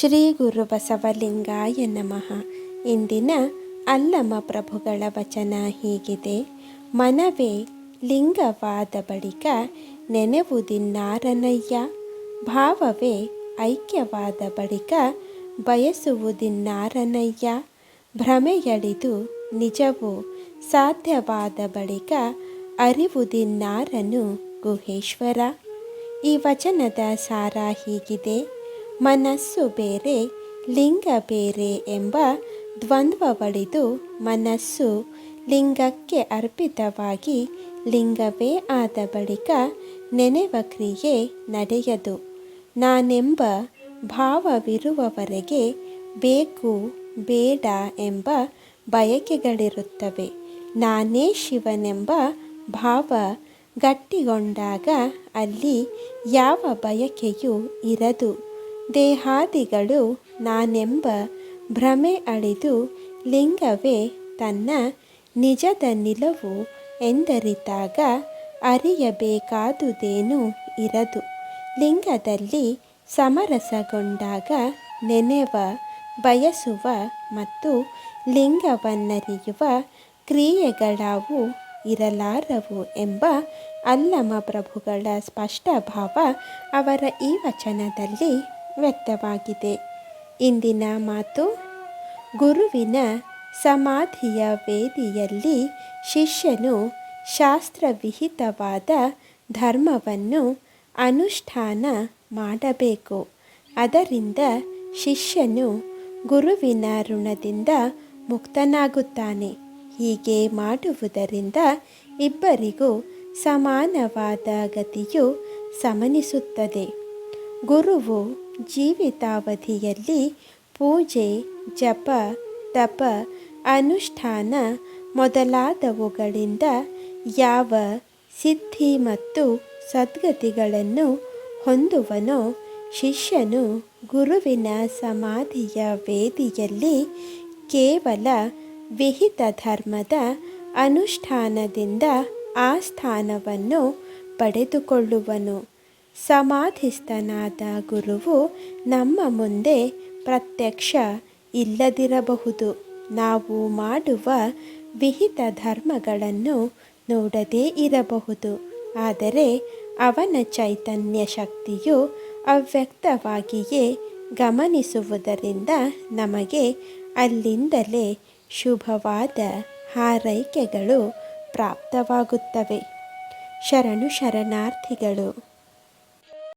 ಶ್ರೀ ಗುರು ಬಸವಲಿಂಗಾಯ ನಮಃ. ಇಂದಿನ ಅಲ್ಲಮ ಪ್ರಭುಗಳ ವಚನ ಹೀಗಿದೆ. ಮನವೇ ಲಿಂಗವಾದ ಬಳಿಕ ನೆನೆವುದಿನ್ನಾರನಯ್ಯ. ಭಾವವೇ ಐಕ್ಯವಾದ ಬಳಿಕ ಬಯಸುವುದಿನ್ನಾರನಯ್ಯ. ಭ್ರಮೆಯಳಿದು ನಿಜವು ಸಾಧ್ಯವಾದ ಬಳಿಕ ಅರಿವುದಿನ್ನಾರನು ಗುಹೇಶ್ವರ. ಈ ವಚನದ ಸಾರ ಹೀಗಿದೆ. ಮನಸ್ಸು ಬೇರೆ, ಲಿಂಗ ಬೇರೆ ಎಂಬ ದ್ವಂದ್ವವಳಿದು ಮನಸ್ಸು ಲಿಂಗಕ್ಕೆ ಅರ್ಪಿತವಾಗಿ ಲಿಂಗವೇ ಆದ ಬಳಿಕ ನೆನೆವ ಕ್ರಿಯೆ ನಡೆಯದು. ನಾನೆಂಬ ಭಾವವಿರುವವರೆಗೆ ಬೇಕು, ಬೇಡ ಎಂಬ ಬಯಕೆಗಳಿರುತ್ತವೆ. ನಾನೇ ಶಿವನೆಂಬ ಭಾವ ಗಟ್ಟಿಗೊಂಡಾಗ ಅಲ್ಲಿ ಯಾವ ಬಯಕೆಯೂ ಇರದು. ದೇಹಾದಿಗಳು ನಾನೆಂಬ ಭ್ರಮೆ ಅಳಿದು ಲಿಂಗವೇ ತನ್ನ ನಿಜದ ನಿಲವು ಎಂದರಿತಾಗ ಅರಿಯಬೇಕಾದುದೇನೂ ಇರದು. ಲಿಂಗದಲ್ಲಿ ಸಮರಸಗೊಂಡಾಗ ನೆನೆವ, ಬಯಸುವ ಮತ್ತು ಲಿಂಗವನ್ನರಿಯುವ ಕ್ರಿಯೆಗಳಾವು ಇರಲಾರವು ಎಂಬ ಅಲ್ಲಮ ಪ್ರಭುಗಳ ಸ್ಪಷ್ಟ ಭಾವ ಅವರ ಈ ವಚನದಲ್ಲಿ ವ್ಯಕ್ತವಾಗಿದೆ. ಇಂದಿನ ಮಾತು, ಗುರುವಿನ ಸಮಾಧಿಯ ವೇದಿಯಲ್ಲಿ ಶಿಷ್ಯನು ಶಾಸ್ತ್ರವಿಹಿತವಾದ ಧರ್ಮವನ್ನು ಅನುಷ್ಠಾನ ಮಾಡಬೇಕು. ಅದರಿಂದ ಶಿಷ್ಯನು ಗುರುವಿನ ಋಣದಿಂದ ಮುಕ್ತನಾಗುತ್ತಾನೆ. ಹೀಗೆ ಮಾಡುವುದರಿಂದ ಇಬ್ಬರಿಗೂ ಸಮಾನವಾದ ಗತಿಯು ಸಮನಿಸುತ್ತದೆ. ಗುರುವು ಜೀವಿತಾವಧಿಯಲ್ಲಿ ಪೂಜೆ, ಜಪ, ತಪ, ಅನುಷ್ಠಾನ ಮೊದಲಾದವುಗಳಿಂದ ಯಾವ ಸಿದ್ಧಿ ಮತ್ತು ಸದ್ಗತಿಗಳನ್ನು ಹೊಂದುವನೋ ಶಿಷ್ಯನು ಗುರುವಿನ ಸಮಾಧಿಯ ವೇದಿಯಲ್ಲಿ ಕೇವಲ ವಿಹಿತ ಧರ್ಮದ ಅನುಷ್ಠಾನದಿಂದ ಆ ಸ್ಥಾನವನ್ನು ಪಡೆದುಕೊಳ್ಳುವನು. ಸಮಾಧಿಸ್ಥನಾದ ಗುರುವು ನಮ್ಮ ಮುಂದೆ ಪ್ರತ್ಯಕ್ಷ ಇಲ್ಲದಿರಬಹುದು. ನಾವು ಮಾಡುವ ವಿಹಿತ ಧರ್ಮಗಳನ್ನು ನೋಡದೇ ಇರಬಹುದು. ಆದರೆ ಅವನ ಚೈತನ್ಯ ಶಕ್ತಿಯು ಅವ್ಯಕ್ತವಾಗಿಯೇ ಗಮನಿಸುವುದರಿಂದ ನಮಗೆ ಅಲ್ಲಿಂದಲೇ ಶುಭವಾದ ಹಾರೈಕೆಗಳು ಪ್ರಾಪ್ತವಾಗುತ್ತವೆ. ಶರಣು ಶರಣಾರ್ಥಿಗಳು.